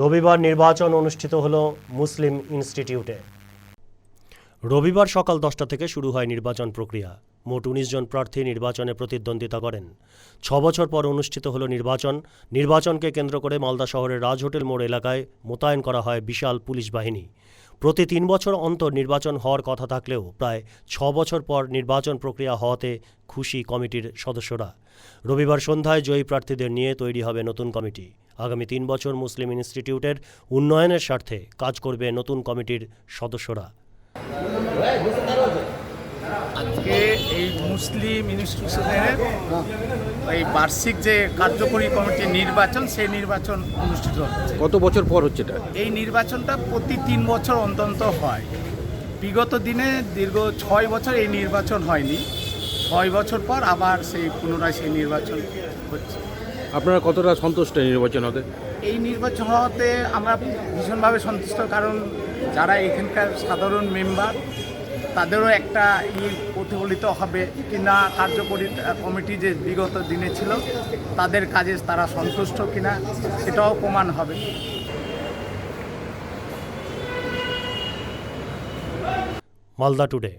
রবিবার নির্বাচন অনুষ্ঠিত হল মুসলিম ইনস্টিটিউটে। রবিবার সকাল দশটা থেকে শুরু হয় নির্বাচন প্রক্রিয়া। মোট উনিশ জন প্রার্থী নির্বাচনে প্রতিদ্বন্দ্বিতা করেন। ছ বছর পর অনুষ্ঠিত হল নির্বাচন। নির্বাচনকে কেন্দ্র করে মালদা শহরের রাজ হোটেল মোড় এলাকায় মোতায়েন করা হয় বিশাল পুলিশ বাহিনী। প্রতি তিন বছর অন্তর নির্বাচন হওয়ার কথা থাকলেও প্রায় ছ বছর পর নির্বাচন প্রক্রিয়া হওয়াতে খুশি কমিটির সদস্যরা। রবিবার সন্ধ্যায় জয়ী প্রার্থীদের নিয়ে তৈরি হবে নতুন কমিটি। আগামী তিন বছর মুসলিম ইনস্টিটিউটের উন্নয়নের স্বার্থে কাজ করবে নতুন কমিটির সদস্যরা। আজকে এই মুসলিম ইনস্টিটিউশনের এই বার্ষিক যে কার্যকরী কমিটির নির্বাচন সেই নির্বাচন অনুষ্ঠিত হচ্ছে। কত বছর পর হচ্ছে এটা? এই নির্বাচনটা প্রতি তিন বছর অন্তন্ত হয়। বিগত দিনে দীর্ঘ ছয় বছর এই নির্বাচন হয়নি। ছয় বছর পর আবার সেই পুনরায় সেই নির্বাচন হচ্ছে। আপনারা কতটা সন্তুষ্ট এই নির্বাচন হতে? এই নির্বাচন হওয়াতে আমরা ভীষণভাবে সন্তুষ্ট কারণ যারা এখানকার সাধারণ মেম্বার তাদেরও একটা ই প্রতিফলিত হবে কিনা কার্যকরী কমিটি যে বিগত দিনে ছিল তাদের কাজে তারা সন্তুষ্ট কিনা সেটাও প্রমাণ হবে। মালদা টুডে।